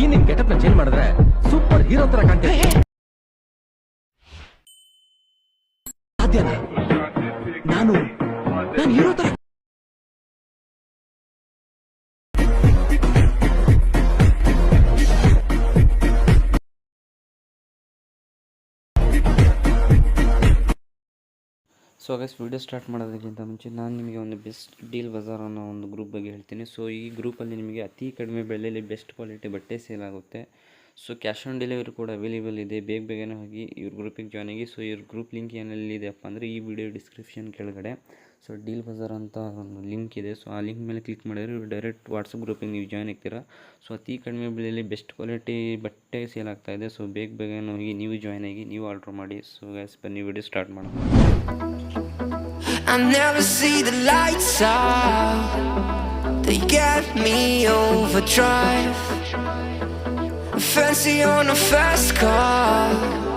ಈ ನಿಮ್ ಗೆಟಪ್ನ ಚೇಂಜ್ ಮಾಡಿದ್ರೆ ಸೂಪರ್ ಹೀರೋ ತರ ಕಾಣ್ತೀವಿ. ಸಾಧ್ಯನಾ ನಾನು ನಾನು ಹೀರೋ ತರ ಸೊ ಗೈಸ್ ವೀಡಿಯೋ ಸ್ಟಾರ್ಟ್ ಮಾಡೋದಕ್ಕಿಂತ ಮುಂಚೆ ನಾನು ನಿಮಗೆ ಒಂದು ಬೆಸ್ಟ್ ಡೀಲ್ ಬಜಾರ್ ಅನ್ನೋ ಒಂದು ಗ್ರೂಪ್ ಬಗ್ಗೆ ಹೇಳ್ತೀನಿ. ಸೊ ಈ ಗ್ರೂಪಲ್ಲಿ ನಿಮಗೆ ಅತಿ ಕಡಿಮೆ ಬೆಲೆಯಲ್ಲಿ ಬೆಸ್ಟ್ ಕ್ವಾಲಿಟಿ ಬಟ್ಟೆ ಸೇಲ್ ಆಗುತ್ತೆ. ಸೊ ಕ್ಯಾಶ್ ಆನ್ ಡೆಲಿವರಿ ಕೂಡ ಅವೈಲೇಬಲ್ ಇದೆ. ಬೇಗ ಬೇಗನೆ ಹೋಗಿ ಇವ್ರ ಗ್ರೂಪಿಗೆ ಜಾಯ್ನ್ ಆಗಿ. ಸೊ ಇವ್ರ ಗ್ರೂಪ್ ಲಿಂಕ್ ಏನಲ್ಲಿದೆಯಪ್ಪ ಅಂದರೆ ಈ ವಿಡಿಯೋ ಡಿಸ್ಕ್ರಿಪ್ಷನ್ ಕೆಳಗಡೆ. ಸೊ ಡೀಲ್ ಬಜಾರ್ ಅಂತ ಒಂದು ಲಿಂಕ್ ಇದೆ. ಸೊ ಆ ಲಿಂಕ್ ಮೇಲೆ ಕ್ಲಿಕ್ ಮಾಡಿದ್ರೆ ಡೈರೆಕ್ಟ್ ವಾಟ್ಸಪ್ ಗ್ರೂಪಿಗೆ ನೀವು ಜಾಯ್ನ್ ಆಗ್ತೀರಾ. ಸೊ ಅತಿ ಕಡಿಮೆ ಬೆಲೆಯಲ್ಲಿ ಬೆಸ್ಟ್ ಕ್ವಾಲಿಟಿ ಬಟ್ಟೆ ಸೇಲ್ ಆಗ್ತಾ ಇದೆ. ಸೊ ಬೇಗ ಬೇಗ ಹೋಗಿ ನೀವು ಜಾಯ್ನ್ ಆಗಿ ನೀವು ಆರ್ಡ್ರ್ ಮಾಡಿ. ಸೊ ಗ್ಯಾಸ್ ಬನ್ನಿ ವಿಡಿಯೋ ಸ್ಟಾರ್ಟ್ ಮಾಡೋಣ. Fancy on a fast car.